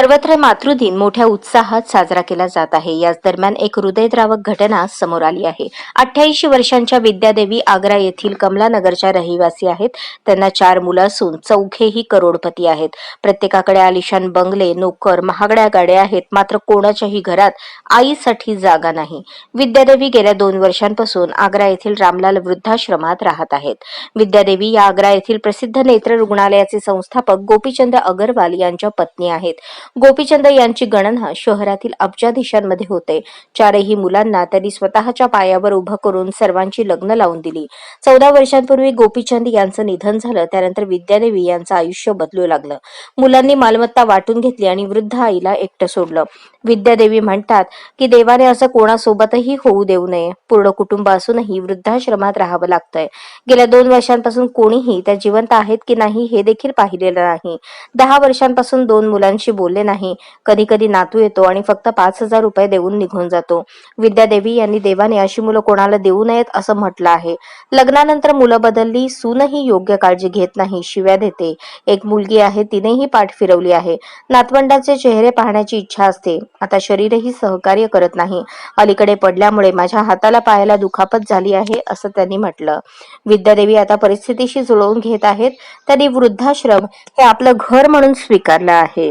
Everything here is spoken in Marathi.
सर्वत्र मातृदिन मोठ्या उत्साहात साजरा केला जात आहे. याच दरम्यान एक हृदयद्रावक घटना समोर आली आहे. अठ्ठ्याऐंशी वर्षांच्या विद्यादेवी आग्रा येथील कमलानगरच्या रहिवासी आहेत. त्यांना चार मुलं असून चौघेही करोडपती आहेत. प्रत्येकाकडे आलिशान बंगले नोकर महागड्या गाड्या आहेत. मात्र कोणाच्याही घरात आईसाठी जागा नाही. विद्यादेवी गेल्या दोन वर्षांपासून आग्रा येथील रामलाल वृद्धाश्रमात राहत आहेत. विद्यादेवी या आग्रा येथील प्रसिद्ध नेत्र रुग्णालयाचे संस्थापक गोपीचंद अगरवाल यांच्या पत्नी आहेत. गोपीचंद यांची गणना शहरातील अब्जाधीशांमध्ये होते. चारही मुलांना त्यांनी स्वतःच्या पायावर उभं करून सर्वांची लग्न लावून दिली. चौदा वर्षांपूर्वी गोपीचंद यांचं निधन झालं त्यानंतर विद्यादेवी यांचं आयुष्य बदलू लागलं. मुलांनी मालमत्ता वाटून घेतली आणि वृद्ध आईला एकटं सोडलं. विद्यादेवी म्हणतात की देवाने असं कोणासोबतही होऊ देऊ नये. पूर्ण कुटुंब असूनही वृद्धाश्रमात राहावं लागतंय. गेल्या दोन वर्षांपासून कोणीही त्या जिवंत आहेत की नाही हे देखील पाहिलेलं नाही. दहा वर्षांपासून दोन मुलांशी बोलले नाही. कधी कधी नातू येतो आणि फक्त पाच हजार रुपये देऊन निघून जातो. विद्यादेवी यांनी देवाने अशी मुलं कोणाला देऊ नयेत? असं म्हटलं आहे. लग्नानंतर मुलं बदलली सूनही योग्य काळजी घेत नाही शिव्या देते. एक मुलगी आहे तिनेही पाठ फिरवली आहे. नातवंडाचे चेहरे पाहण्याची इच्छा असते. आता शरीरही सहकार्य करत नाही. अलीकडे पडल्यामुळे माझ्या हाताला पायाला दुखापत झाली आहे असं त्यांनी म्हटलं. विद्यादेवी आता परिस्थितीशी जुळवून घेत आहेत. त्यांनी वृद्धाश्रम हे आपलं घर म्हणून स्वीकारलं आहे.